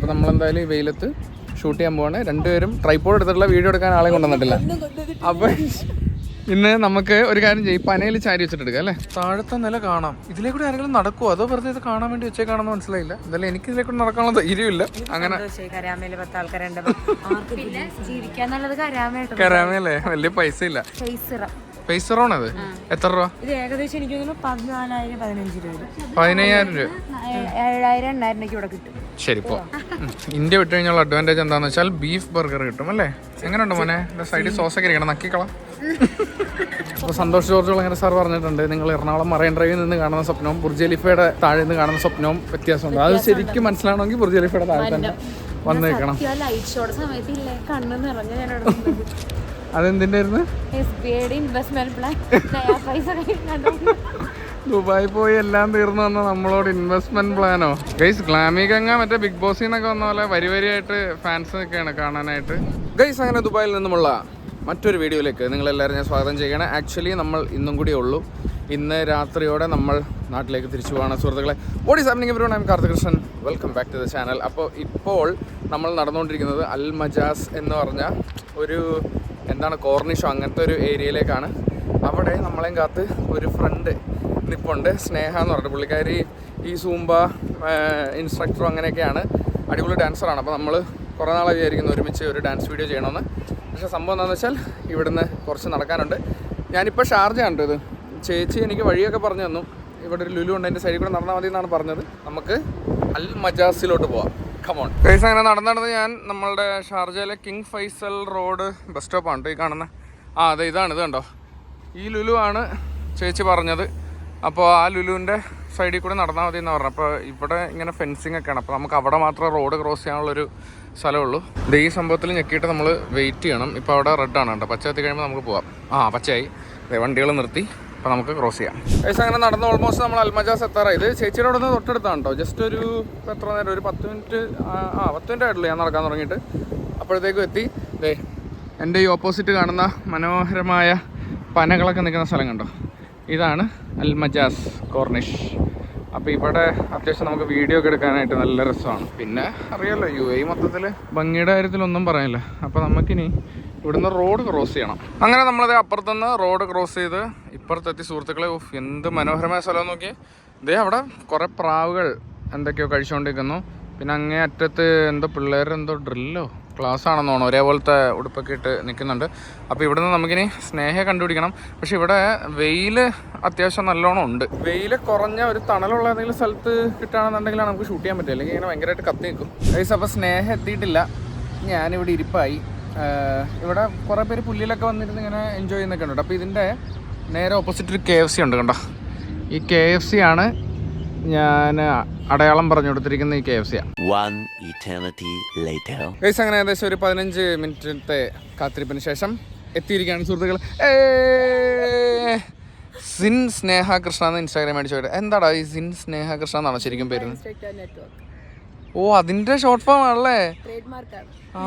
അപ്പോൾ നമ്മളെന്തായാലും ഈ വെയിലത്ത് ഷൂട്ട് ചെയ്യാൻ പോവാണ്. രണ്ടുപേരും ട്രൈപ്പോഡ് എടുത്തിട്ടുള്ള വീഡിയോ എടുക്കാൻ ആളെ കൊണ്ടുവന്നിട്ടില്ല. അപ്പോൾ ഇന്ന് നമുക്ക് ഒരു കാര്യം ചെയ്യും. പനയിൽ ചാരി വെച്ചിട്ട് എടുക്കാം അല്ലേ? താഴത്തെ നില കാണാം. ഇതിലേ കൂടി ആരെങ്കിലും നടക്കുമോ അതോ വെറുതെ ഇത് കാണാൻ വേണ്ടി വെച്ചേക്കാണെന്ന് മനസ്സിലായില്ല. എന്തായാലും എനിക്ക് ഇതിലേ കൂടി നടക്കാനുള്ള ധൈര്യമില്ല അങ്ങനെ കരാമേലേ വലിയ പൈസ ഇല്ല ഫേസ് അത് എത്ര രൂപ? ഇത് ഏകദേശം എനിക്ക് തോന്നുന്നു പതിനാലായിരം പതിനഞ്ച് രൂപ. പതിനയ്യായിരം രൂപ. ഏഴായിരം എണ്ണായിരം രൂപയ്ക്ക് ഇവിടെ കിട്ടും. ശരി പോ. ഇന്ത്യ വിട്ട് കഴിഞ്ഞുള്ള അഡ്വാന്റേജ് എന്താന്ന് വെച്ചാൽ ബീഫ് ബർഗർ കിട്ടും അല്ലേ? എങ്ങനെയുണ്ട് മോനെ? സൈഡിൽ സോസ് ഒക്കെ ഇരിക്കണം? നക്കിക്കളാം. അപ്പോൾ സന്തോഷ് ജോർജ് അങ്ങനെ സാർ പറഞ്ഞിട്ടുണ്ട് നിങ്ങൾ എറണാകുളം മറൈൻ ഡ്രൈവിൽ നിന്ന് കാണുന്ന സ്വപ്നവും ബുർജലിഫയുടെ താഴെ നിന്ന് കാണുന്ന സ്വപ്നവും വ്യത്യാസമുണ്ട്. അത് ശരിക്കും മനസ്സിലാണെങ്കിൽ ബുർജലിഫയുടെ താഴെ തന്നെ വന്നേക്കണം നിൽക്കണം. ലൈറ്റ് ഷോയുടെ സമയത്ത് ഇല്ലേ? കണ്ണ് നിറഞ്ഞ ഞാൻ അതെന്തിന്റെ ആയിരുന്നു ദുബായി പോയി എല്ലാം തീർന്നു വന്ന നമ്മളോട് ഇൻവെസ്റ്റ്മെന്റ് പ്ലാനോ ഗൈസ് ഗ്ലാമി ഗംഗ മറ്റേ ബിഗ് ബോസിൽ നിന്നൊക്കെ വന്ന പോലെ വരി വരിയായിട്ട് ഫാൻസ് ഒക്കെയാണ് കാണാനായിട്ട്. ഗൈസ് അങ്ങനെ ദുബായിൽ നിന്നുമുള്ള മറ്റൊരു വീഡിയോയിലേക്ക് നിങ്ങളെല്ലാവരും ഞാൻ സ്വാഗതം ചെയ്യണം ആക്ച്വലി നമ്മൾ ഇന്നും കൂടിയേ ഉള്ളൂ. ഇന്ന് രാത്രിയോടെ നമ്മൾ നാട്ടിലേക്ക് തിരിച്ചു പോകണം സുഹൃത്തുക്കളെ ഓടി സാമിനിങ് every I'm Karthikrishnan welcome back to the channel അപ്പോൾ ഇപ്പോൾ നമ്മൾ നടന്നുകൊണ്ടിരിക്കുന്നത് അൽ മജാസ് എന്ന് പറഞ്ഞ ഒരു എന്താണ് കോർണിഷോ അങ്ങനത്തെ ഒരു ഏരിയയിലേക്കാണ്. അവിടെ നമ്മളെയും കാത്ത് ഒരു ഫ്രണ്ട് നിപ്പുണ്ട് സ്നേഹ എന്ന് പറഞ്ഞിട്ട് പുള്ളിക്കാരി ഈ സൂംബ ഇൻസ്ട്രക്ടറും അങ്ങനെയൊക്കെയാണ്. അടിപൊളി ഡാൻസറാണ് അപ്പോൾ നമ്മൾ കുറേ നാളെ വിചാരിക്കുന്നു ഒരുമിച്ച് ഒരു ഡാൻസ് വീഡിയോ ചെയ്യണമെന്ന്. പക്ഷേ സംഭവം എന്താണെന്ന് വെച്ചാൽ ഇവിടുന്ന് കുറച്ച് നടക്കാനുണ്ട്. ഞാനിപ്പോൾ ഷാർജ ഉണ്ട് ഇത്. ചേച്ചി എനിക്ക് വഴിയൊക്കെ പറഞ്ഞു തന്നു. ഇവിടെ ഒരു ലുലു ഉണ്ട് അതിന്റെ സൈഡിൽ കൂടെ നടന്നാൽ മതി എന്നാണ് പറഞ്ഞത്. നമുക്ക് അൽ മജാസിലോട്ട് പോവാം. കമോൺ ഫേസ് അങ്ങനെ നടന്ന് നടന്ന് ഞാൻ നമ്മളുടെ ഷാർജയിലെ കിങ് ഫൈസൽ റോഡ് ബസ് സ്റ്റോപ്പാണ് ഈ കാണുന്ന. ആ അതെ ഇതാണ് ഇത് കണ്ടോ? ഈ ലുലു ആണ് ചേച്ചി പറഞ്ഞത്. അപ്പോൾ ആ ലുലുവിന്റെ സൈഡിൽ കൂടെ നടന്നാൽ മതി എന്ന് പറഞ്ഞു അപ്പോൾ ഇവിടെ ഇങ്ങനെ ഫെൻസിങ് ഒക്കെയാണ്. അപ്പോൾ നമുക്ക് അവിടെ മാത്രം റോഡ് ക്രോസ് ചെയ്യാനുള്ളൊരു സ്ഥലമുള്ളൂ. ഇത് ഈ സംഭവത്തിൽ ഞെക്കിയിട്ട് നമ്മൾ വെയിറ്റ് ചെയ്യണം. ഇപ്പോൾ അവിടെ റെഡ് ആണ് കേട്ടോ. പച്ച എത്തി കഴിയുമ്പോൾ നമുക്ക് പോവാം. ആ പച്ചയായി. വണ്ടികൾ നിർത്തി. അപ്പോൾ നമുക്ക് ക്രോസ് ചെയ്യാം. ഏകദേശം അങ്ങനെ നടന്ന് ഓൾമോസ്റ്റ് നമ്മൾ അൽമജാസ് എത്താറായി. ഇത് ചേച്ചിയുടെ അവിടെ നിന്ന് തൊട്ടടുത്താണ് കേട്ടോ ജസ്റ്റ് ഒരു എത്ര നേരം? ഒരു പത്ത് മിനിറ്റ് ആ പത്ത് മിനിറ്റ് ആയിട്ടുള്ളൂ ഞാൻ നടക്കാൻ തുടങ്ങിയിട്ട്. അപ്പോഴത്തേക്കും എത്തി. ദേ എന്റെ ഈ ഓപ്പോസിറ്റ് കാണുന്ന മനോഹരമായ പനകളൊക്കെ നിൽക്കുന്ന സ്ഥലം കണ്ടോ? ഇതാണ് അൽമജാസ് കോർണിഷ് അപ്പോൾ ഇവിടെ അത്യാവശ്യം നമുക്ക് വീഡിയോ ഒക്കെ എടുക്കാനായിട്ട് നല്ല രസമാണ്. പിന്നെ അറിയാലോ യു എ മൊത്തത്തിൽ ഭംഗിയുടെ കാര്യത്തിലൊന്നും പറയാനില്ല. അപ്പോൾ നമുക്കിനി ഇവിടുന്ന് റോഡ് ക്രോസ് ചെയ്യണം. അങ്ങനെ നമ്മളത് അപ്പുറത്തുനിന്ന് റോഡ് ക്രോസ് ചെയ്ത് ഇപ്പുറത്തെത്തി സുഹൃത്തുക്കളെ എന്ത് മനോഹരമായ സ്ഥലം നോക്കി ഇതേ അവിടെ കുറേ പ്രാവുകൾ എന്തൊക്കെയോ കഴിച്ചുകൊണ്ടിരിക്കുന്നു. പിന്നെ അങ്ങേ അറ്റത്ത് എന്തോ പിള്ളേരെന്തോ ഡ്രില്ലോ ക്ലാസ് ആണെന്ന് തോന്നുന്നു ഒരേപോലത്തെ ഉടുപ്പൊക്കെ ഇട്ട് നിൽക്കുന്നുണ്ട്. അപ്പോൾ ഇവിടുന്ന് നമുക്കിനി സ്നേഹം കണ്ടുപിടിക്കണം. പക്ഷെ ഇവിടെ വെയിൽ അത്യാവശ്യം നല്ലോണം ഉണ്ട്. വെയിൽ കുറഞ്ഞ ഒരു തണലുള്ള ഏതെങ്കിലും സ്ഥലത്ത് കിട്ടുകയാണെന്നുണ്ടെങ്കിലാണ് നമുക്ക് ഷൂട്ട് ചെയ്യാൻ പറ്റുക അല്ലെങ്കിൽ ഇങ്ങനെ ഭയങ്കരമായിട്ട് കത്തി നിൽക്കും. അപ്പോൾ സ്നേഹം എത്തിയിട്ടില്ല. ഞാനിവിടെ ഇരിപ്പായി. ഇവിടെ കുറേ പേര് പുല്ലിലൊക്കെ വന്നിരുന്ന് ഇങ്ങനെ എൻജോയ് ചെയ്യുന്നൊക്കെ ഉണ്ട്. അപ്പോൾ ഇതിന്റെ നേരെ ഓപ്പോസിറ്റ് ഒരു കെ എഫ് സി ഉണ്ട് കണ്ടോ? ഈ കെ എഫ് സി ആണ് ഞാൻ അടയാളം പറഞ്ഞു കൊടുത്തിരിക്കുന്ന ഈ K F C One eternity later. Guys അങ്ങനെ ഏകദേശം ഒരു പതിനഞ്ച് മിനിറ്റത്തെ കാത്തിരിപ്പിന് ശേഷം എത്തിയിരിക്കുകയാണ് സുഹൃത്തുക്കൾ. സിൻ സ്നേഹ കൃഷ്ണ എന്ന് ഇൻസ്റ്റാഗ്രാം അടിച്ചു എന്താടാ ഈ സിൻ സ്നേഹ കൃഷ്ണ എന്നാണോ ശരിക്കും പേര്? ഓ അതിന്റെ ഷോർട്ട് ഫോം ആണല്ലേ? ആ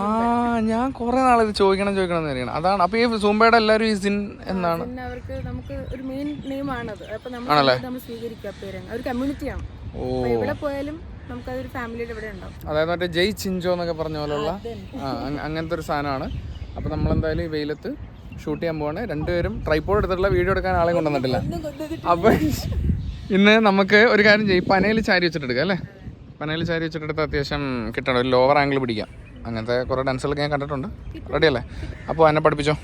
ഞാൻ കുറെ നാളെ ഇത് ചോദിക്കണം ചോദിക്കണം എന്ന് അറിയണം അതാണ്. അപ്പൊ ഈ സൂമ്പയുടെ എല്ലാവരും ഈ സിൻ എന്നാണ്? അവർക്ക് നമുക്ക് ഒരു മെയിൻ നെയിം ആണത്. അപ്പൊ ആണല്ലേ? നമ്മൾ സ്വീകരിക്കുക ഒരു കമ്മ്യൂണിറ്റിയാണ് ഓ. എവിടെ പോയാലും നമുക്കതൊരു ഫാമിലിയുടെ ഇവിടെ ഉണ്ടാവും. അതായത് മറ്റേ ജയ് ചിഞ്ചോ എന്നൊക്കെ പറഞ്ഞ പോലുള്ള അങ്ങനത്തെ ഒരു സാധനമാണ്. അപ്പൊ നമ്മളെന്തായാലും ഈ വെയിലത്ത് ഷൂട്ട് ചെയ്യാൻ പോവാണ്. രണ്ടുപേരും ട്രൈപ്പോഡ് എടുത്തിട്ടുള്ള വീഡിയോ എടുക്കാൻ ആളെ കൊണ്ടുവന്നിട്ടില്ല. അപ്പൊ ഇന്ന് നമുക്ക് ഒരു കാര്യം ചെയ്യും. പനയിൽ ചാരി വെച്ചിട്ട് എടുക്കാം അല്ലേ? പനയിൽ ചാരി വെച്ചിട്ട് എടുത്ത് അത്യാവശ്യം കിട്ടണം. ഒരു ലോവർ ആംഗിൾ പിടിക്കാം. അങ്ങനത്തെ കുറേ ഡാൻസുകളൊക്കെ ഞാൻ കണ്ടിട്ടുണ്ട്. റെഡിയല്ലേ അപ്പോൾ എന്നെ പഠിപ്പിച്ചോ.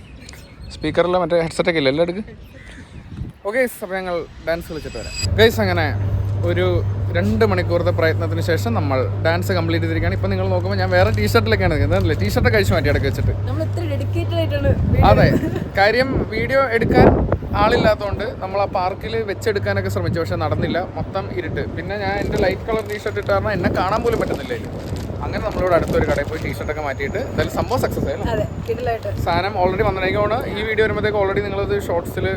സ്പീക്കറിൽ മറ്റേ ഹെഡ്സെറ്റൊക്കെ ഇല്ല? എല്ലാം എടുക്ക്. ഓക്കെ അപ്പോൾ ഞങ്ങൾ ഡാൻസ് കളിച്ചിട്ട് വരാം. ഗൈസ് അങ്ങനെ ഒരു രണ്ട് മണിക്കൂറത്തെ പ്രയത്നത്തിന് ശേഷം നമ്മൾ ഡാൻസ് കംപ്ലീറ്റ് ചെയ്തിരിക്കുകയാണ്. ഇപ്പം നിങ്ങൾ നോക്കുമ്പോൾ ഞാൻ വേറെ ടീഷർട്ടിലൊക്കെയാണ് നിൽക്കുന്നത് ടീഷർട്ട് കഴിച്ചു മാറ്റി ഇടയ്ക്ക് വെച്ചിട്ട്. അതെ. കാര്യം വീഡിയോ എടുക്കാൻ ആളില്ലാത്തതുകൊണ്ട് നമ്മൾ ആ പാർക്കിൽ വെച്ചെടുക്കാനൊക്കെ ശ്രമിച്ചു പക്ഷെ നടന്നില്ല. മൊത്തം ഇരുട്ട്. പിന്നെ ഞാൻ എന്റെ ലൈറ്റ് കളർ ടീഷർട്ട് ഇട്ട് കാരണം എന്നെ കാണാൻ പോലും പറ്റുന്നില്ല. അങ്ങനെ നമ്മളിവിടെ അടുത്തൊരു കടയിൽ പോയി ടീഷർട്ടൊക്കെ മാറ്റിയിട്ട് എന്തായാലും സംഭവം സക്സസ് ആയി അതെ കിടിലായിട്ട്. സാധനം ഓൾറെഡി വന്നിട്ടുണ്ടെങ്കിൽ ഈ വീഡിയോ വരുമ്പോഴത്തേക്ക് ഓൾറെഡി നിങ്ങളത് ഷോർട്സിൽ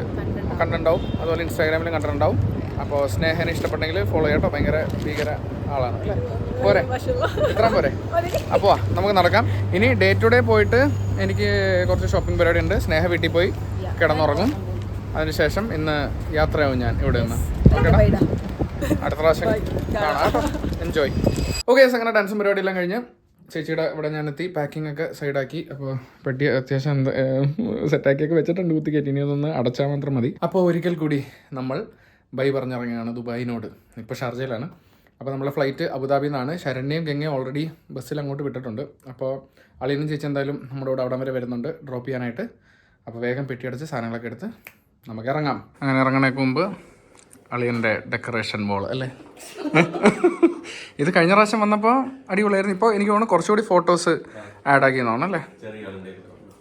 കണ്ടിട്ടുണ്ടാവും. അതുപോലെ ഇൻസ്റ്റാഗ്രാമിലും കണ്ടിട്ടുണ്ടാവും. അപ്പോൾ സ്നേഹനെ ഇഷ്ടപ്പെട്ടെങ്കിൽ ഫോളോ ചെയ്യട്ടോ ഭയങ്കര ഭീകര ആളാണ് അല്ലേ? പോരെ. ഇത്രയും പോരെ. അപ്പോൾ നമുക്ക് നടക്കാം. ഇനി ഡേ ടു ഡേ പോയിട്ട് എനിക്ക് കുറച്ച് ഷോപ്പിംഗ് പരിപാടി ഉണ്ട് സ്നേഹ വീട്ടിൽ പോയി കിടന്നുറങ്ങും. അതിനുശേഷം ഇന്ന് യാത്രയാവും ഞാൻ ഇവിടെ നിന്ന്. ഓക്കേടാ അടുത്ത പ്രാവശ്യം കാണാം എൻജോയ് ഓക്കെ അങ്ങനെ ഡാൻസും പരിപാടിയെല്ലാം കഴിഞ്ഞ് ചേച്ചിയുടെ ഇവിടെ ഞാൻ എത്തി പാക്കിംഗ് ഒക്കെ സൈഡാക്കി അപ്പോൾ പെട്ടി അത്യാവശ്യം എന്താ സെറ്റാക്കിയൊക്കെ വെച്ചിട്ടുണ്ട് കുത്തി കയറ്റി. ഇനി അതൊന്ന് അടച്ചാൽ മാത്രം മതി. അപ്പോൾ ഒരിക്കൽ കൂടി നമ്മൾ ബൈ പറഞ്ഞിറങ്ങുകയാണ് ദുബായിനോട്. ഇപ്പോൾ ഷാർജയിലാണ്. അപ്പോൾ നമ്മളെ ഫ്ലൈറ്റ് അബുദാബിയിൽ നിന്നാണ്. ശരണ്യയും ഗംഗയും ഓൾറെഡി ബസ്സിൽ അങ്ങോട്ട് വിട്ടിട്ടുണ്ട്. അപ്പോൾ അളിയനും ചേച്ചി എന്തായാലും നമ്മുടെ കൂടെ അവിടം വരെ വരുന്നുണ്ട്. ഡ്രോപ്പ് ചെയ്യാനായിട്ട്. അപ്പോൾ വേഗം പെട്ടിയടച്ച് സാധനങ്ങളൊക്കെ എടുത്ത് നമുക്ക് ഇറങ്ങാം അങ്ങനെ ഇറങ്ങണേക്ക് മുമ്പ് അളിയന്റെ ഡെക്കറേഷൻ ബോൾ അല്ലേ? ഇത് കഴിഞ്ഞ പ്രാവശ്യം വന്നപ്പോൾ അടിപൊളിയായിരുന്നു. ഇപ്പോൾ എനിക്ക് തോന്നുന്നു കുറച്ചുകൂടി ഫോട്ടോസ് ആഡ് ആക്കി അല്ലേ?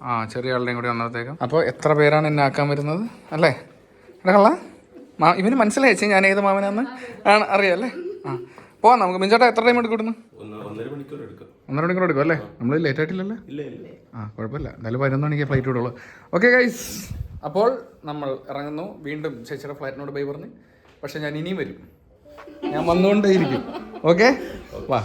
ആ ചെറിയ ആളുടെയും കൂടി വന്നപ്പോഴത്തേക്കും. അപ്പോൾ എത്ര പേരാണ് എന്നെ ആക്കാൻ വരുന്നത് അല്ലേ? എടാ കള്ള. ഇവന് മനസ്സിലായി. ഞാൻ ഏത് മാമനാന്ന്? ആണ് അറിയാം അല്ലേ? ആ. പോവാം നമുക്ക് മിഞ്ചോട്ടാ എത്ര ടൈം എടുക്കും. ഒന്നര മണിക്കൂർ എടുക്കും അല്ലേ? നമ്മൾ ലേറ്റ് ആയിട്ടില്ലല്ലേ? ആ കുഴപ്പമില്ല. എന്തായാലും പതിനൊന്ന് മണിക്ക് ഫ്ലൈറ്റ് വിടുള്ളൂ. ഓക്കെ ഗൈസ് അപ്പോൾ നമ്മൾ ഇറങ്ങുന്നു. വീണ്ടും ചേച്ചിയുടെ ഫ്ലൈറ്റിനോട് ബൈ പറഞ്ഞ്. പക്ഷെ ഞാൻ ഇനിയും വരും. ഞാൻ വന്നുകൊണ്ടേയിരിക്കും. ഓക്കെ വാ.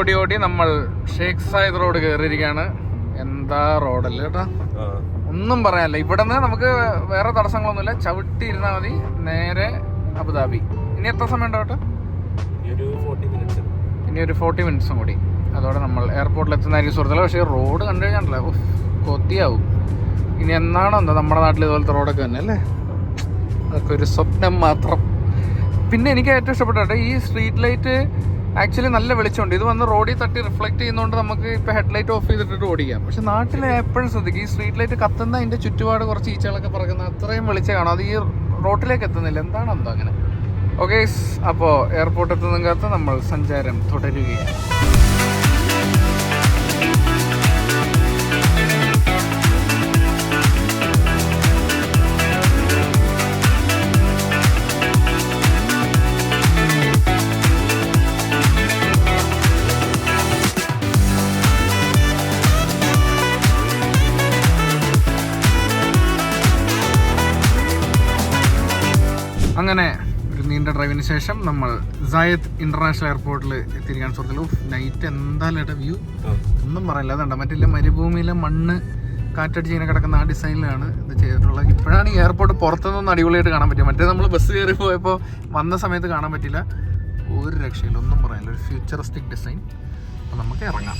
ഓടി ഓടി നമ്മൾ ഷേഖ് സായിദ് റോഡ് കയറിയിരിക്കുകയാണ് എന്താ റോഡല്ലേ കേട്ടോ ഒന്നും പറയാനില്ല. ഇവിടെ നിന്ന് നമുക്ക് വേറെ തടസ്സങ്ങളൊന്നുമില്ല. ചവിട്ടി ഇരുന്നാൽ മതി. നേരെ അബുദാബി. ഇനി എത്ര സമയം ഉണ്ടോ കേട്ടോ ഇനി ഒരു ഫോർട്ടി മിനിറ്റ്സും കൂടി. അതോടെ നമ്മൾ എയർപോർട്ടിൽ എത്തുന്നതായിരിക്കും സുഹൃത്തുക്കളെ. പക്ഷേ റോഡ് കണ്ടു കഴിഞ്ഞാൽ കൊത്തിയാവും ഇനി എന്നാണോ എന്താ? നമ്മുടെ നാട്ടിൽ ഇതുപോലത്തെ റോഡൊക്കെ തന്നെ അല്ലേ? അതൊക്കെ ഒരു സ്വപ്നം മാത്രം. പിന്നെ എനിക്ക് ഏറ്റവും ഇഷ്ടപ്പെട്ട ഈ സ്ട്രീറ്റ് ലൈറ്റ് ആക്ച്വലി നല്ല വെളിച്ചമുണ്ട്. ഇത് വന്ന് റോഡിൽ തട്ടി റിഫ്ലക്ട് ചെയ്യുന്നതുകൊണ്ട് നമുക്ക് ഇപ്പോൾ ഹെഡ്ലൈറ്റ് ഓഫ് ചെയ്തിട്ട് ഓടിക്കാം. പക്ഷെ നാട്ടിൽ എപ്പോഴും ശ്രദ്ധിക്കും ഈ സ്ട്രീറ്റ് ലൈറ്റ് കത്തുന്ന അതിന്റെ ചുറ്റുപാട് കുറച്ച് ഈച്ചകളൊക്കെ പറക്കുന്ന അത്രയും വെളിച്ചം കാണും. അത് ഈ റോട്ടിലേക്ക് എത്തുന്നില്ല. എന്താണ് എന്തോ അങ്ങനെ? ഓക്കെ അപ്പോൾ എയർപോർട്ട് എത്തുന്നതിനകത്ത് നമ്മൾ സഞ്ചാരം തുടരുകയാണ്. അങ്ങനെ ഒരു നീണ്ട ഡ്രൈവിന് ശേഷം നമ്മൾ സായദ് ഇന്റർനാഷണൽ എയർപോർട്ടിൽ എത്തിയിരിക്കാൻ സുഹൃത്തുക്കൾ നൈറ്റ് എന്തായാലും വ്യൂ ഒന്നും പറയില്ല അതുണ്ട് മറ്റില്ല മരുഭൂമിയിലെ മണ്ണ് കാറ്റടിച്ച് ഇങ്ങനെ കിടക്കുന്ന ആ ഡിസൈനിലാണ് ഇത് ചെയ്തിട്ടുള്ളത്. ഇപ്പോഴാണ് ഈ എയർപോർട്ട് പുറത്തുനിന്ന് അടിപൊളിയായിട്ട് കാണാൻ പറ്റുക മറ്റേ നമ്മൾ ബസ് കയറി പോയപ്പോൾ വന്ന സമയത്ത് കാണാൻ പറ്റില്ല ഒരു രക്ഷയില്ല ഒന്നും പറയാനില്ല. ഒരു ഫ്യൂച്ചറിസ്റ്റിക് ഡിസൈൻ അപ്പോൾ നമുക്ക് ഇറങ്ങാം.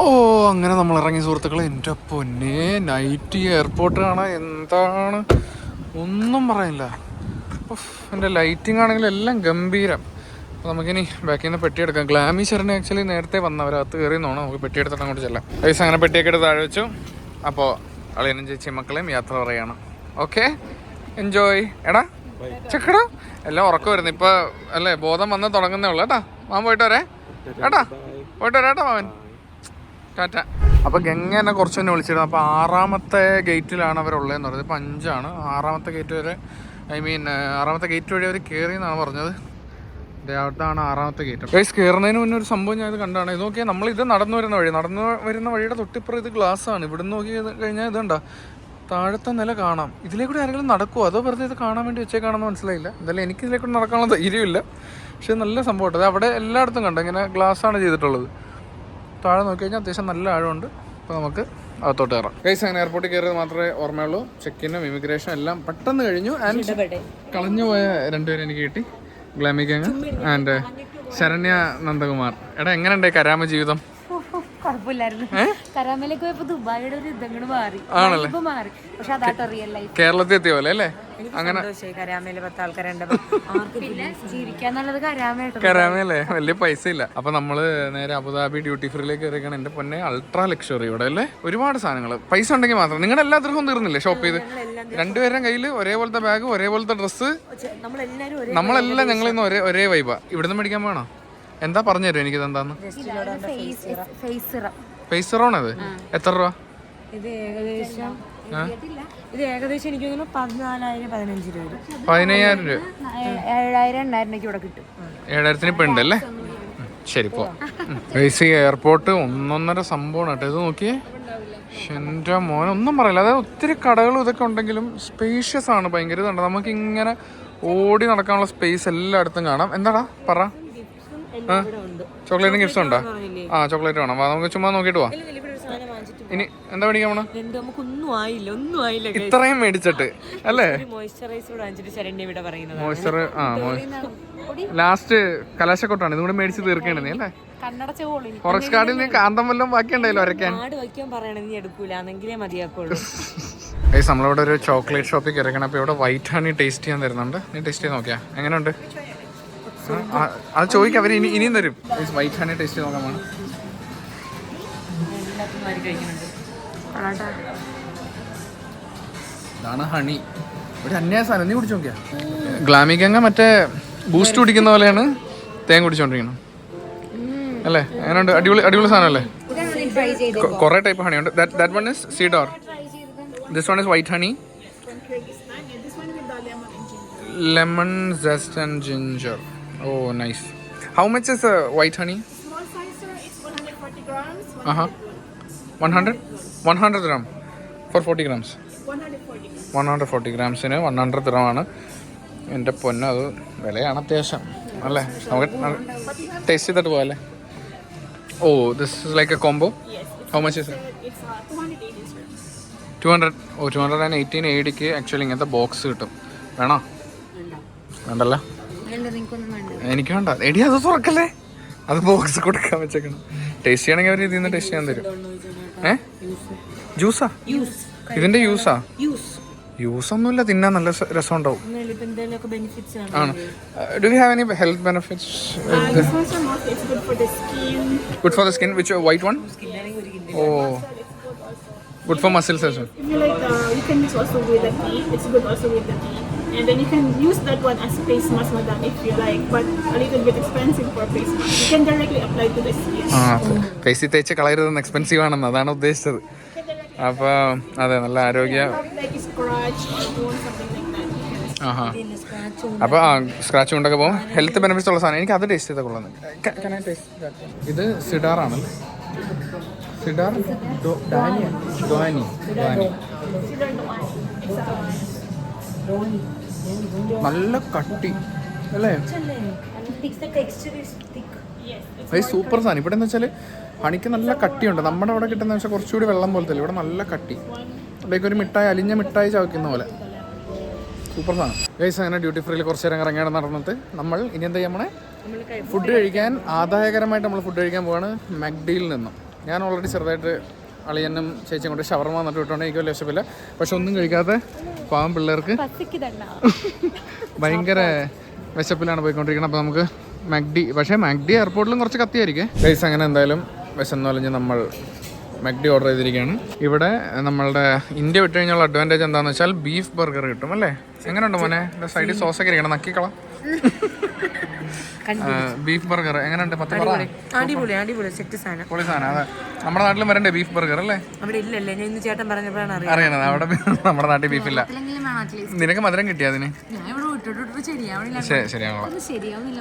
ഓ അങ്ങനെ നമ്മൾ ഇറങ്ങി സുഹൃത്തുക്കളെ എന്റെ പൊന്നെ നൈറ്റ് എയർപോർട്ടാണ് എന്താണ്? ഒന്നും പറയാനില്ല ഉഫ്, എന്റെ ലൈറ്റിംഗ് ആണെങ്കിലും എല്ലാം ഗംഭീരം. അപ്പോൾ നമുക്കിനി ബാക്കിൽ നിന്ന് ഗ്ലാമി ശരണ ആക്ച്വലി നേരത്തെ വന്നവരകത്ത് കയറി നോണം നമുക്ക് പെട്ടിയെടുത്തിട്ട് അങ്ങോട്ട് ചെല്ലാം. പൈസ അങ്ങനെ പെട്ടിയൊക്കെ എടുത്ത് താഴെ വെച്ചു. അപ്പോൾ അളിയനും ചേച്ചി മക്കളെയും യാത്ര പറയാണ് ഓക്കെ എൻജോയ് എടാ ചെക്കടാ. എല്ലാം ഉറക്കം വരുന്നു ഇപ്പോൾ അല്ലേ ബോധം വന്ന് തുടങ്ങുന്നേ ഉള്ളൂ. കേട്ടാ. മാം പോയിട്ട് വരേ. ഏട്ടാ പോയിട്ട് വരാട്ടോ മാമൻ. ടാറ്റ. അപ്പൊ ഗംഗ എന്നെ കുറച്ച് തന്നെ വിളിച്ചിരുന്നു. അപ്പൊ ആറാമത്തെ ഗേറ്റിലാണ് അവരുള്ളതെന്ന് പറഞ്ഞത്. ഇപ്പൊ അഞ്ചാണ്. ആറാമത്തെ ഗേറ്റ് വരെ ഐ മീൻ ആറാമത്തെ ഗേറ്റ് വഴി അവർ കയറി എന്നാണ് പറഞ്ഞത് അവിടുത്താണ് ആറാമത്തെ ഗേറ്റ്. ഗൈസ് കയറുന്നതിന് മുന്നേ ഒരു സംഭവം ഞാൻ ഇത് കണ്ടാണ്. ഇത് നോക്കിയാൽ നമ്മൾ ഇത് നടന്നു വരുന്ന വഴി. നടന്നു വരുന്ന വഴിയുടെ തൊട്ടിപ്പുറം ഇത് ഗ്ലാസ് ആണ്. ഇവിടെ നോക്കി കഴിഞ്ഞാൽ ഇതുണ്ടോ താഴത്തെ നില കാണാം. ഇതിലേക്കൂടെ ആരെങ്കിലും നടക്കുമോ അതോ വെറുതെ ഇത് കാണാൻ വേണ്ടി വെച്ചേക്കാണെന്ന് മനസ്സിലായില്ല. എന്തായാലും എനിക്ക് ഇതിലേക്കൂടെ നടക്കാനുള്ള ധൈര്യമില്ല. പക്ഷെ നല്ല സംഭവം അവിടെ എല്ലായിടത്തും കണ്ടു? ഇങ്ങനെ ഗ്ലാസ് ആണ് ചെയ്തിട്ടുള്ളത്. താഴെ നോക്കി കഴിഞ്ഞാൽ അത്യാവശ്യം നല്ല ആഴമുണ്ട്. അപ്പോൾ നമുക്ക് അകത്തോട്ട് കയറാം. ഗൈസ് അങ്ങനെ എയർപോർട്ടിൽ കയറിയത് മാത്രമേ ഓർമ്മയുള്ളൂ. ചെക്കിനും ഇമിഗ്രേഷനും എല്ലാം പെട്ടെന്ന് കഴിഞ്ഞു. ആൻഡ് കളഞ്ഞു പോയ രണ്ടുപേരും എനിക്ക് കിട്ടി. ഗ്ലാമിക്കങ് ആൻഡ് ശരണ്യ നന്ദകുമാർ. എടാ എങ്ങനെയുണ്ട് കരാമ ജീവിതം? കുഴപ്പമില്ലായിരുന്നു. കരാമയിലേക്ക് പോയപ്പോ ദുബായിയുടെ ഒരു ഇതങ്ങട് മാറി. ആണല്ലേ? മാറി. പക്ഷെ അതാട്ടോ റിയൽ ലൈഫ് കേരളത്തിൽ എത്തിയ പോലെ അല്ലേ? അങ്ങനെ കരാമയിൽ പത്ത് ആൾക്കാരുണ്ട് പിന്നെ ജീവിക്കാന്നുള്ളത് കരാമയായിട്ട് കരാമയല്ലേ? വലിയ പൈസ ഇല്ല. അപ്പൊ നമ്മൾ നേരെ അബുദാബി ഡ്യൂട്ടി ഫ്രീയിലേക്ക് കയറിയാണ് എന്റെ പൊന്നെ അൾട്രാ ലക്ഷറി ഇവിടെ അല്ലേ? ഒരുപാട് സാധനങ്ങൾ പൈസ ഉണ്ടെങ്കിൽ മാത്രം. നിങ്ങളുടെ എല്ലാ ദൃഹവും തീർന്നില്ലേ ഷോപ്പ് ചെയ്ത്? രണ്ടുപേരുടെ കയ്യിൽ ഒരേപോലത്തെ ബാഗ് ഒരേപോലത്തെ ഡ്രസ്സ് നമ്മളെല്ലാരും ഒരേ നമ്മളെല്ലാം ഞങ്ങൾ ഇന്ന് ഒരേ ഒരേ വൈബാ ഇവിടുന്ന് മേടിക്കാൻ വേണോ എന്താ പറഞ്ഞു തരും എനിക്കിത് എന്താന്ന് ഫേസ് സിറം അത് എത്ര രൂപ? ഇത് ഏകദേശം? ഇത് ഏകദേശം എനിക്ക് തോന്നുന്നു പതിനാലായിരം പതിനഞ്ച് രൂപ വരും. പതിനയ്യായിരം രൂപ? ഏഴായിരം എണ്ണായിരം ഇവിടെ കിട്ടും. ഏഴായിരത്തിന് ഇപ്പം ഉണ്ടല്ലേ ശരി പോ. എയർപോർട്ട് ഒന്നൊന്നര സംഭവമാണ് കേട്ടോ. ഇത് നോക്കിയേ. എന്റെ മോൻ ഒന്നും പറയില്ല. അതായത് ഒത്തിരി കടകളും ഇതൊക്കെ ഉണ്ടെങ്കിലും സ്പേഷ്യസ് ആണ്. ഭയങ്കര ഇതുണ്ട്. നമുക്ക് ഇങ്ങനെ ഓടി നടക്കാനുള്ള സ്പേസ് എല്ലായിടത്തും കാണാം. എന്താടാ? പറ. ചോക്ലേറ്റും ഗിഫ്റ്റ് ഉണ്ടോ? ആ ചോക്ലേറ്റ് വേണം. വാ, നമുക്ക് ചുമ്മാ നോക്കിട്ട് പോവാം ഇനി എന്താ മേടിക്കാൻ പോണ? നമുക്കൊന്നും ആയില്ല ഒന്നും ആയില്ല. ഇത്രയും മേടിച്ചിട്ട് അല്ലേ? മോയ്സ്ചർ ആ ലാസ്റ്റ് കലാശക്കൊട്ടാണ്. ഇതും കൂടെ മേടിച്ച് തീർക്കേണ്ടത് അല്ലേ? ഫോറക്സ് കാർഡിൽ നീ കാന്തം വല്ലതും ബാക്കിയുണ്ടല്ലോ അരക്കാൻ നമ്മളിവിടെ ഒരു ചോക്ലേറ്റ് ഷോപ്പിൽ ഇറങ്ങണം അപ്പോൾ ഇവിടെ വൈറ്റ് ഹണി ടേസ്റ്റ് ചെയ്യാൻ തരുന്നുണ്ട്. നീ ടേസ്റ്റ് ചെയ്ത് നോക്കിയാ. എങ്ങനെയുണ്ട്? അത് ചോദിക്കാം അവർ ഇനി ഇനിയും തരും. വൈറ്റ് ഹണി ടേസ്റ്റ് വേണം ഇതാണ് ഹണി. ഒരു അന്യായ സാധനം. നീ കുടിച്ചു നോക്കിയാ? ഗ്ലാമി ഗംഗ മറ്റേ ബൂസ്റ്റ് കുടിക്കുന്ന പോലെയാണ് തേൻ കുടിച്ചോണ്ടിരിക്കണം അല്ലേ? അങ്ങനെയുണ്ട് അടിപൊളി അടിപൊളി സാധനമല്ലേ? കുറേ ടൈപ്പ് ഹണി ഉണ്ട്. That one is sidr this one is white honey lemon zest and ginger. Oh nice. How much is uh, white honey? Small size, sir, it's 140 grams. uh-huh. 100 100 gram. For 40 grams. 140 grams. 140 ഗ്രാംസിന് one hundred ദ്രമാണ് എന്റെ പൊന്ന് അത് വിലയാണ് അത്യാവശ്യം. അല്ലേ? നമുക്ക് taste ചെയ്തിട്ട് പോകാല്ലേ? ഓ this is like a combo how much is It's uh, 280 sir. Two hundred oh two hundred and eighteen എയ്ഡിക്ക് actually ഇങ്ങനത്തെ ബോക്സ് കിട്ടും. വേണോ? വേണ്ടല്ലോ? എനിക്ക് വേണ്ട. എടി അത് തുറക്കല്ലേ? അത് ബോക്സ് കൊടുക്കാൻ വെച്ചേക്കണം. ടേസ്റ്റ് ചെയ്യണമെങ്കിൽ അവർ ഇതിൽ നിന്ന് ടേസ്റ്റ് ചെയ്യാൻ തരും. ഏ? ജ്യൂസാ ഇതിന്റെ യൂസാ യൂസ് ഒന്നുമില്ല തിന്നാൻ നല്ല രസം ഉണ്ടാവും ബെനിഫിറ്റ്സ് ആണ്. ആണ്? Do you have any health benefits. Good for the skin which white one oh good for muscles as you uh, you can. And then you can use that one as face mask, madam, if you like. But a little bit expensive for face mask. You can directly apply to the skin. ആ ഫേസിൽ തേച്ച് കളയരുതെന്ന് expensive ആണെന്ന് അതാണ് ഉദ്ദേശിച്ചത് അപ്പോൾ അതെ നല്ല ആരോഗ്യ Like scratch or wound, something like that. ആഹാ അപ്പോൾ ആ സ്ക്രാച്ച് കൊണ്ടൊക്കെ പോകും ഹെൽത്ത് ബെനിഫിറ്റ്സ് ഉള്ള സാധനം എനിക്ക് അത് ടേസ്റ്റ് ചെയ്താൽ കൊള്ളുന്നത് ഇത് സിഡാർ ആണല്ലേ സിഡാർ ഡോ- ഡാനി ഡോനി ഡാനി നല്ല കട്ടി അല്ലേ? അത് സൂപ്പർ സാധനം. ഇവിടെ എന്ന് വെച്ചാൽ ഹണിക്ക് നല്ല കട്ടിയുണ്ട്. നമ്മുടെ അവിടെ കിട്ടുന്ന വെച്ചാൽ കുറച്ചുകൂടി വെള്ളം പോലത്തെ ഇവിടെ നല്ല കട്ടി. അവിടേക്ക് ഒരു മിഠായി അലിഞ്ഞ മിഠായി ചവയ്ക്കുന്ന പോലെ. സൂപ്പർ സാധനം. ഗൈസ് അങ്ങനെ ഡ്യൂട്ടി ഫ്രീയിൽ കുറച്ച് നേരം ഇറങ്ങിയാണ് നടന്നിട്ട് നമ്മൾ ഇനി എന്താ ചെയ്യണേ ഫുഡ് കഴിക്കാൻ ആദായകരമായിട്ട് നമ്മൾ ഫുഡ് കഴിക്കാൻ പോവാണ് മക്ഡിയിൽ നിന്നും. ഞാൻ ഓൾറെഡി ചെറുതായിട്ട് അളിയനും ചേച്ചിയും കൊണ്ട് ഷവർമ വന്നിട്ട് വിട്ടോണ്ട് എനിക്ക് വലിയ വിശപ്പില്ല പക്ഷെ ഒന്നും കഴിക്കാത്ത പാവം പിള്ളേർക്ക്. ഭയങ്കര വിശപ്പിലാണ് പോയിക്കൊണ്ടിരിക്കുന്നത് അപ്പോൾ നമുക്ക് മാഗ്ഡി പക്ഷേ മാഗ്ഡി എയർപോർട്ടിലും കുറച്ച് കത്തിയായിരിക്കും. ഗൈസ് അങ്ങനെ എന്തായാലും വിശന്ന് പറഞ്ഞ് നമ്മൾ മാഗ്ഡി ഓർഡർ ചെയ്തിരിക്കുകയാണ്. ഇവിടെ നമ്മളുടെ ഇന്ത്യ വിട്ട് കഴിഞ്ഞുള്ള അഡ്വാന്റേജ് എന്താണെന്ന് വെച്ചാൽ ബീഫ് ബർഗർ കിട്ടും അല്ലേ? എങ്ങനെയുണ്ട് മോനെ? സൈഡിൽ സോസൊക്കെ ഇരിക്കണം. നക്കിക്കളാം. ബീഫ് ബർഗർ എങ്ങനെയുണ്ട്? പത്ത് അടിപൊളി അടിപൊളി സെറ്റ് സാധനം. പൊളി സാധനം അതെ. നമ്മുടെ നാട്ടിലും വരണ്ടേ ബീഫ് ബർഗർ അല്ലേ? അവിടെ ഇല്ലല്ലേ? ഞാൻ ഇന്ന് ചേട്ടൻ പറഞ്ഞപ്പോഴാണ് അറിയാം അറിയണത് അവിടെ നമ്മുടെ നാട്ടിൽ ബീഫ് ഇല്ല നിനക്ക് മധുരം കിട്ടിയ അതിന്? ശരിയാവുന്നില്ല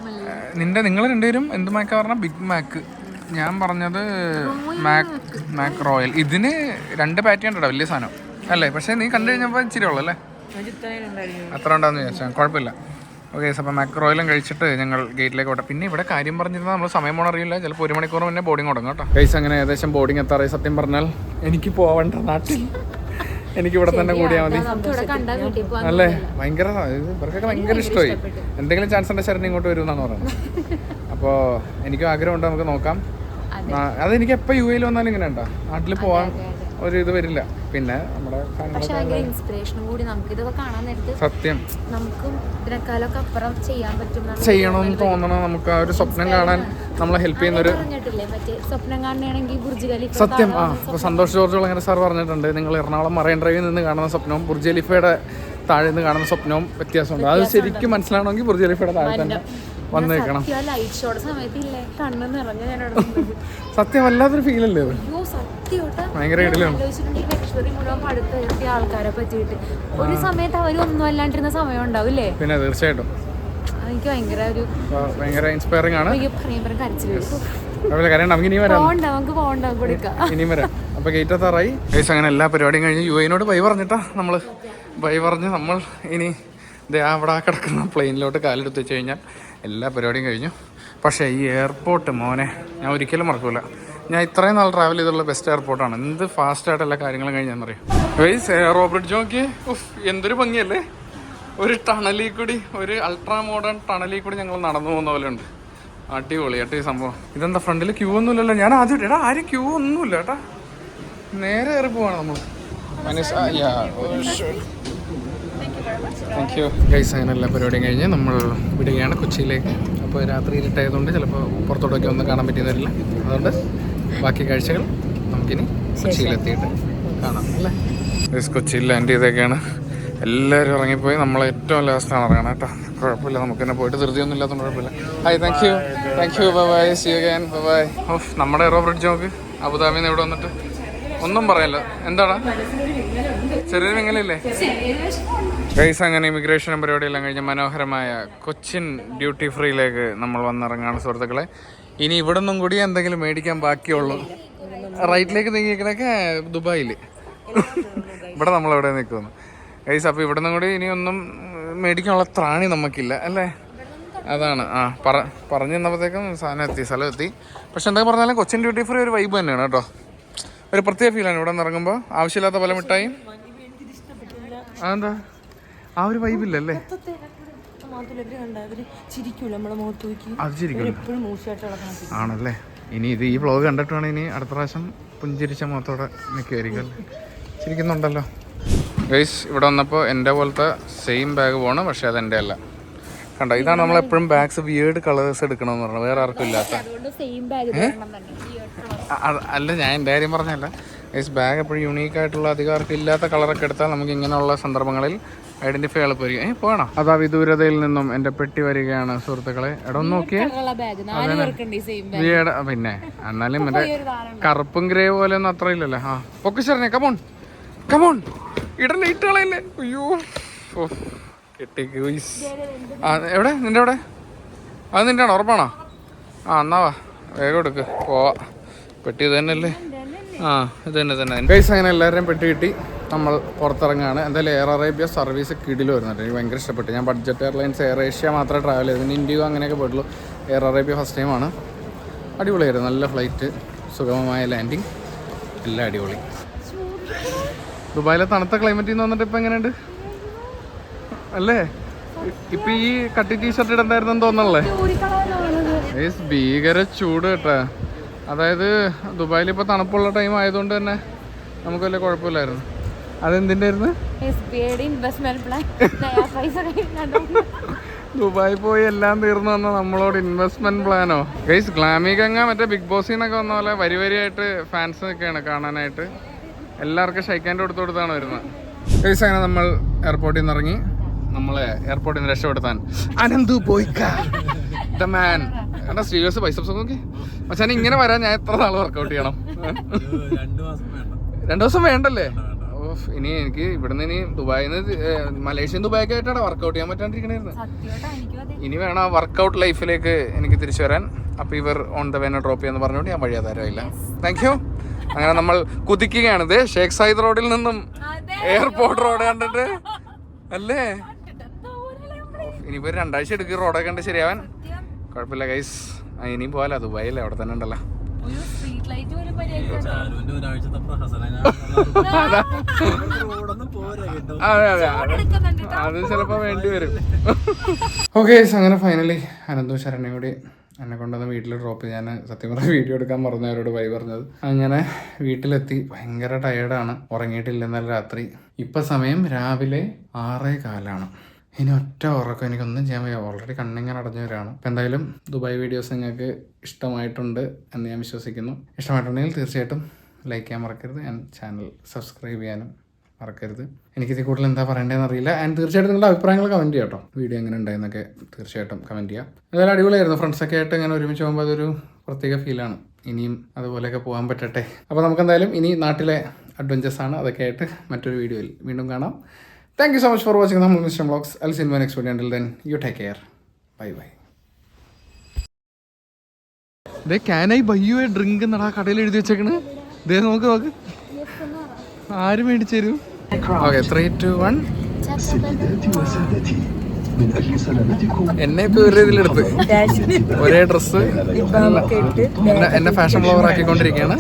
നിന്റെ നിങ്ങൾ രണ്ടുപേരും എന്ത് മാക്കാ പറഞ്ഞ? Big Mac. ഞാൻ പറഞ്ഞത് മാക് മാക് റോയൽ. ഇതിന് രണ്ട് പാറ്റി ഉണ്ടോ വലിയ സാധനം. അല്ലേ? പക്ഷെ നീ കണ്ടു കഴിഞ്ഞപ്പോൾ ഇച്ചിരി ഉള്ളു അല്ലേ? അത് ഉണ്ടായിരുന്നു. അത്ര ഉണ്ടാന്ന് ചോദിച്ചാൽ കുഴപ്പമില്ല. ഓക്കെ അപ്പോൾ മാക്രോയിലും കഴിച്ചിട്ട് ഞങ്ങൾ ഗേറ്റിലേക്ക് ഓട്ടെ പിന്നെ ഇവിടെ കാര്യം പറഞ്ഞിരുന്നാൽ നമ്മൾ സമയം പോകണം അറിയില്ല. ചിലപ്പോൾ ഒരു മണിക്കൂർ മുന്നേ ബോർഡിംഗ് തുടങ്ങും കേട്ടോ. ഗൈസ് അങ്ങനെ ഏകദേശം ബോർഡിംഗ് എത്താറായി സത്യം പറഞ്ഞാൽ. എനിക്ക് പോവണ്ട നാട്ടിൽ. എനിക്ക് ഇവിടെ തന്നെ കൂടിയാൽ മതി. അല്ലേ? ഭയങ്കര ഇത് ഇവർക്കൊക്കെ ഭയങ്കര ഇഷ്ടമായി. എന്തെങ്കിലും ചാൻസ് ഉണ്ടെങ്കിൽ ശരണി ഇങ്ങോട്ട് വരും എന്നാണ് പറയുന്നത് അപ്പോൾ എനിക്കും ആഗ്രഹമുണ്ട് നമുക്ക് നോക്കാം. അതെനിക്ക് എപ്പോൾ യു എയിൽ വന്നാലും ഇങ്ങനെ ഉണ്ടോ നാട്ടിൽ പോവാൻ ഒരു ഇത് വരില്ല. പിന്നെ നമ്മുടെ ഇൻസ്പിറേഷനും കൂടി നമുക്ക് ഇതൊക്കെ കാണാൻ നേരത്ത് സത്യം. നമുക്കും ഇതിനേക്കാളൊക്കെ അപ്പുറം ചെയ്യാൻ പറ്റും ചെയ്യണമെന്ന് തോന്നണം. നമുക്ക് ആ ഒരു സ്വപ്നം കാണാൻ നമ്മളെ ഹെൽപ്പ് ചെയ്യുന്ന ഒരു സ്വപ്നം കാണുകയാണെങ്കിൽ ബുർജ് ഖലീഫ സത്യം. ആ ഇപ്പോൾ സന്തോഷ് ജോർജ് അങ്ങനെ സാർ പറഞ്ഞിട്ടുണ്ട്. നിങ്ങൾ എറണാകുളം മറൈൻ ഡ്രൈവിൽ നിന്ന് കാണുന്ന സ്വപ്നവും ബുർജ് ഖലീഫയുടെ താഴെ നിന്ന് കാണുന്ന സ്വപ്നവും വ്യത്യാസമുണ്ട്. അത് ശരിക്കും മനസ്സിലാണെങ്കിൽ ബുർജ് ഖലീഫയുടെ താഴെ തന്നെ. വന്ന് നിൽക്കണം ലൈറ്റ് ഷോയുടെ സമയത്തില്ലേ? കണ്ണ് നിറഞ്ഞ ഞാൻ അവിടെ നിന്നത്. സത്യം വല്ലാത്തൊരു ഫീൽ അല്ലേ ഭയങ്കര ആൾക്കാരെ പറ്റിയിട്ട്. ഒരു സമയത്ത് അവർ ഒന്നും അല്ലാണ്ടിരുന്ന സമയം ഉണ്ടാവില്ലേ? പിന്നെ തീർച്ചയായിട്ടും. എനിക്ക് ഭയങ്കര ഒരു ഭയങ്കര ഇൻസ്പയറിംഗ് ആണ്. കാര്യം നമുക്ക് ഇനി വരാം. ഇനിയും വരാം. അപ്പൊ ഗേറ്റ് എത്താറായി. അങ്ങനെ എല്ലാ പരിപാടിയും കഴിഞ്ഞ് യു എനോട് ബൈ പറഞ്ഞിട്ടാ നമ്മൾ. ബൈ പറഞ്ഞ് നമ്മൾ ഇനി ദേ അവിടെ കിടക്കുന്ന പ്ലെയിനിലോട്ട് കാലെടുത്ത് വെച്ച് കഴിഞ്ഞാൽ എല്ലാ പരിപാടിയും കഴിഞ്ഞു. പക്ഷേ ഈ എയർപോർട്ട് മോനെ ഞാൻ ഒരിക്കലും മറക്കൂല. ഞാൻ ഇത്രയും നാൾ ട്രാവൽ ചെയ്തുള്ള ബെസ്റ്റ് എയർപോർട്ടാണ് എന്ത് ഫാസ്റ്റായിട്ട് എല്ലാ കാര്യങ്ങളും കഴിഞ്ഞെന്നറിയാം? ഗൈസ് എയറോ ബ്രിഡ്ജ് നോക്കി ഉഫ് എന്തൊരു ഭംഗിയല്ലേ? ഒരു ടണലിൽ കൂടി ഒരു അൾട്രാ മോഡേൺ ടണലിൽ കൂടി ഞങ്ങൾ നടന്നു പോകുന്ന പോലെ ഉണ്ട്. അടിപൊളി അട്ടി സംഭവം. ഇതെന്താ ഫ്രണ്ടിൽ ക്യൂ ഒന്നുമില്ലല്ലോ? ഞാൻ ആദ്യം എടാ ആരും ക്യൂ ഒന്നുമില്ല ഏട്ടാ നേരെ കയറി പോവാണ് നമ്മൾ താങ്ക് യു ഗൈസ് അങ്ങനെ എല്ലാ പരിപാടിയും കഴിഞ്ഞ് നമ്മൾ വിടുകയാണ് കൊച്ചിയിലേക്ക് അപ്പോൾ രാത്രി ഇരുട്ടായതുകൊണ്ട് ചിലപ്പോൾ പുറത്തോട്ടൊക്കെ ഒന്നും കാണാൻ പറ്റിയെന്നില്ല അതുകൊണ്ട് ബാക്കി കാഴ്ചകൾ നമുക്കിനി കൊച്ചിയിലെത്തിയിട്ട് കാണാം അല്ലേ? കൊച്ചിയിൽ ലാൻഡ് ചെയ്തേക്കാണ്. എല്ലാവരും ഇറങ്ങിപ്പോയി. നമ്മൾ ഏറ്റവും ലാസ്റ്റാണ് ഇറങ്ങണം കേട്ടോ. കുഴപ്പമില്ല നമുക്ക് തന്നെ പോയിട്ട് ധൃതിയൊന്നും ഇല്ലാത്തതുകൊണ്ട് കുഴപ്പമില്ല. Hi thank you thank you bye see again Khan bye of നമ്മുടെ എറോ ബ്രിഡ്ജ് നോക്ക്. അബുദാബിന്ന് ഇവിടെ വന്നിട്ട്? ഒന്നും പറയല്ല. എന്താണ്? ചെറിയൊരു മിങ്ങലല്ലേ? ഗൈസ് അങ്ങനെ ഇമിഗ്രേഷൻ പരിപാടിയെല്ലാം കഴിഞ്ഞ മനോഹരമായ കൊച്ചിൻ ഡ്യൂട്ടി ഫ്രീയിലേക്ക് നമ്മൾ വന്നിറങ്ങാണ് സുഹൃത്തുക്കളെ. ഇനി ഇവിടെ നിന്നും കൂടി എന്തെങ്കിലും മേടിക്കാൻ ബാക്കിയുള്ളൂ. റൈറ്റിലേക്ക് നീങ്ങിക്കണൊക്കെ ദുബായിൽ ഇവിടെ നമ്മൾ എവിടെ നിൽക്കുന്നു? ഗൈസ് അപ്പോൾ നിന്നും കൂടി ഇനി ഒന്നും മേടിക്കാനുള്ള ത്രാണി നമുക്കില്ല അല്ലേ? അതാണ്. ആ പറ പറഞ്ഞു തന്നപ്പോഴത്തേക്കും സാധനം എത്തി സ്ഥലം എത്തി. പക്ഷെ എന്താ പറഞ്ഞാലും കൊച്ചിൻ ഡ്യൂട്ടി ഫ്രീ ഒരു വൈബ് തന്നെയാണ് കേട്ടോ. ഒരു പ്രത്യേക ഫീലാണ് ഇവിടെ നിന്ന് ഇറങ്ങുമ്പോൾ ആവശ്യമില്ലാത്ത പല മിഠായും അതെന്താ? ആ ഒരു വൈബില്ലല്ലേ അത് ആണല്ലേ? ഇനി ഇത് ഈ വ്ളോഗ് കണ്ടിട്ടാണ് ഇനി അടുത്ത പ്രാവശ്യം പുഞ്ചിരിച്ച മുഖത്തോടെ നിൽക്കുമായിരിക്കും അല്ലേ ചിരിക്കുന്നുണ്ടല്ലോ. ഗൈസ് ഇവിടെ വന്നപ്പോൾ എന്റെ പോലത്തെ സെയിം ബാഗ് പോകണം പക്ഷേ അത് എന്റെ അല്ല. കണ്ടോ? ഇതാണ് നമ്മൾ എപ്പോഴും ബാഗ്സ് വിയേർഡ് കളേഴ്സ് എടുക്കണമെന്ന് പറഞ്ഞത്. വേറെ ആർക്കും ഇല്ലാത്ത. അല്ല ഞാൻ എന്റെ കാര്യം പറഞ്ഞല്ല ഗൈസ് ബാഗ് എപ്പോഴും യൂണീക്ക് ആയിട്ടുള്ള അധികാർക്ക് ഇല്ലാത്ത കളറൊക്കെ എടുത്താൽ നമുക്ക് ഇങ്ങനെയുള്ള സന്ദർഭങ്ങളിൽ ഐഡന്റിഫൈ എളുപ്പമായിരിക്കും ഏ പോകണം അതാ വിദൂരതയിൽ നിന്നും എന്റെ പെട്ടി വരികയാണ് സുഹൃത്തുക്കളെ. എടാ ഒന്ന് നോക്കിയേ. പിന്നെ എന്നാലും മറ്റേ കറുപ്പും ഗ്രേ പോലെ ഒന്നും അത്ര ഇല്ലല്ലേ. ആ പൊക്കി ശരണേ കമോൺ കമോൺ ഇടണ്ട ഇട്ടുകളയല്ലേ അയ്യോ. കെട്ടി എവിടെ? നിന്റെ എവിടെ അത് നിന്റെ ആണോ ഉറപ്പാണോ? ആ എന്നാ വാ. വേഗം എടുക്ക്. പോവാ. പെട്ടി ഇത് തന്നെയല്ലേ? ആ ഇത് തന്നെ തന്നെ ഗൈസ് അങ്ങനെ എല്ലാവരെയും പെട്ടി കിട്ടി. നമ്മൾ പുറത്തിറങ്ങുകയാണ് എന്തായാലും എയർ അറേബ്യ സർവീസ് കിടിൽ വരുന്നുണ്ട്. എനിക്ക് ഭയങ്കര ഇഷ്ടപ്പെട്ടു. ഞാൻ ബഡ്ജറ്റ് എയർലൈൻസ് എയർ ഏഷ്യ മാത്രമേ ട്രാവൽ ചെയ്തു പിന്നെ ഇൻഡിഗോ അങ്ങനെയൊക്കെ പോയിട്ടുള്ളൂ. എയർ അറേബ്യ ഫസ്റ്റ് ടൈമാണ് അടിപൊളിയായിരുന്നു. നല്ല ഫ്ലൈറ്റ് സുഗമമായ ലാൻഡിങ് എല്ലാം അടിപൊളി. ദുബായിലെ തണുത്ത ക്ലൈമറ്റിൽ നിന്ന് വന്നിട്ട് ഇപ്പം എങ്ങനെയുണ്ട്? അല്ലേ? ഇപ്പം ഈ കട്ടി ടീഷർട്ട് ഇടണ്ടായിരുന്നു തോന്നണല്ലേ ഭീകര ചൂട് കേട്ടാ. അതായത് ദുബായിൽ ഇപ്പൊ തണുപ്പുള്ള ടൈം ആയതുകൊണ്ട് തന്നെ നമുക്ക് വലിയ കുഴപ്പമില്ലായിരുന്നു. അതെന്തിന്റെ ആയിരുന്നു പൈസ ദുബായി പോയി എല്ലാം തീർന്നു വന്ന നമ്മളോട് ഇൻവെസ്റ്റ്മെന്റ് പ്ലാനോ ഗൈസ് ഗ്ലാമി ഗംഗ മറ്റേ ബിഗ് ബോസിൽ നിന്നൊക്കെ വന്ന പോലെ വരി വരിയായിട്ട് ഫാൻസ് നിൽക്കുകയാണ് കാണാനായിട്ട്. എല്ലാവർക്കും ഷൈക്കാന്റെ കൊടുത്തു കൊടുത്താണ് വരുന്നത്. ഗൈസ് അങ്ങനെ നമ്മൾ എയർപോർട്ടിൽ നിന്ന് ഇറങ്ങി. നമ്മളെ എയർപോർട്ടിൽ നിന്ന് രക്ഷപ്പെടുത്താൻ. അനന്തു പോയിക്കാൻ ദ മാൻ എടാ ശ്രീകസ് ബൈസപ്സ് നോക്കി പക്ഷേ ഇങ്ങനെ വരാൻ ഞാൻ എത്ര നാൾ വർക്കൗട്ട് ചെയ്യണം? രണ്ടു ദിവസം വേണ്ടല്ലേ? ഇനി എനിക്ക് ഇവിടുന്ന് ഇനി ദുബായിൽ നിന്ന് മലേഷ്യൻ ദുബായ് ആയിട്ടാണ് വർക്കൗട്ട് ചെയ്യാൻ പറ്റാണ്ടിരിക്കണായിരുന്നു ഇനി വേണം ആ വർക്കൗട്ട് ലൈഫിലേക്ക് എനിക്ക് തിരിച്ചു വരാൻ. അപ്പോൾ ഇവർ ഓൺ ദ വേന ഡ്രോപ്പ് ചെയ്യാന്ന് പറഞ്ഞുകൊണ്ട് ഞാൻ വഴിയാ വഴിയാതാരമില്ല താങ്ക് യു അങ്ങനെ നമ്മൾ കുതിക്കുകയാണ്. ഇത് ഷേഖ് സായിദ് റോഡിൽ നിന്നും എയർപോർട്ട് റോഡ് കണ്ടിട്ട്. അല്ലേ? ഇനിയിപ്പോ രണ്ടാഴ്ച എടുക്കും റോഡൊക്കെ കണ്ട് ശരിയാവാൻ. കുഴപ്പമില്ല ഗൈസ് ഇനിയും പോകാലോ ദുബായില്ലേ അവിടെ തന്നെ ഉണ്ടല്ലോ. പോലും അതെ. ചിലപ്പോ വേണ്ടി വരും. ഓക്കെ അങ്ങനെ ഫൈനലി അനന്തു ശരണയും കൂടി എന്നെ കൊണ്ടുവന്ന് വീട്ടിൽ ഡ്രോപ്പ് ഞാൻ സത്യം പറഞ്ഞ വീഡിയോ എടുക്കാൻ പറഞ്ഞവരോട് വൈ പറഞ്ഞത്. അങ്ങനെ വീട്ടിലെത്തി ഭയങ്കര ടയേർഡാണ് ഉറങ്ങിയിട്ടില്ല ഇന്നലെ രാത്രി. ഇപ്പം സമയം രാവിലെ ആറേ കാലാണ്. ഇനി ഒറ്റ ഉറക്കം. എനിക്കൊന്നും ചെയ്യാൻ വയ്യ. ഓൾറെഡി കണ്ണിങ്ങനെ അടഞ്ഞവരാണ്. അപ്പം എന്തായാലും ദുബായ് വീഡിയോസ് നിങ്ങൾക്ക് ഇഷ്ടമായിട്ടുണ്ട് എന്ന് ഞാൻ വിശ്വസിക്കുന്നു. ഇഷ്ടമായിട്ടുണ്ടെങ്കിൽ തീർച്ചയായിട്ടും ലൈക്ക് ചെയ്യാൻ മറക്കരുത് ആൻഡ് ചാനൽ സബ്സ്ക്രൈബ് ചെയ്യാനും മറക്കരുത്. എനിക്കിത് കൂടുതൽ എന്താ പറയേണ്ടതെന്ന് അറിയില്ല. ആൻഡ് തീർച്ചയായിട്ടും നിങ്ങളുടെ അഭിപ്രായങ്ങൾ കമന്റ് ചെയ്യാം കേട്ടോ. വീഡിയോ എങ്ങനെ ഉണ്ടായെന്നൊക്കെ തീർച്ചയായിട്ടും കമന്റ് ചെയ്യാം. എന്തായാലും അടിപൊളിയായിരുന്നു. ഫ്രണ്ട്സൊക്കെ ആയിട്ട് ഇങ്ങനെ ഒരുമിച്ച് പോകുമ്പോൾ അതൊരു പ്രത്യേക ഫീലാണ് ഇനിയും അതുപോലെയൊക്കെ പോകാൻ പറ്റട്ടെ. അപ്പോൾ നമുക്ക് എന്തായാലും ഇനി നാട്ടിലെ അഡ്വഞ്ചേഴ്സാണ് അതൊക്കെ ആയിട്ട് മറ്റൊരു വീഡിയോയിൽ വീണ്ടും കാണാം. Thank you so much for watching നമ്മൾ mister blogs Al sin my next video until then you take care bye bye they can I buy you a drink എന്നടാ കടയിൽ എഴുതി വെച്ചേക്കണ്? ദേ നോക്ക് നോക്ക്. ആര് മേടിച്ചു തരും? ഓക്കെ ത്രീ ടു വൺ എന്നെ ഇപ്പൊ ഒരു ഇതിലെടുത്ത്. ഒരേ ഡ്രസ്സ് എന്നെ ഫാഷൻ ബ്ലോഗർ ആക്കിക്കൊണ്ടിരിക്കുകയാണ്.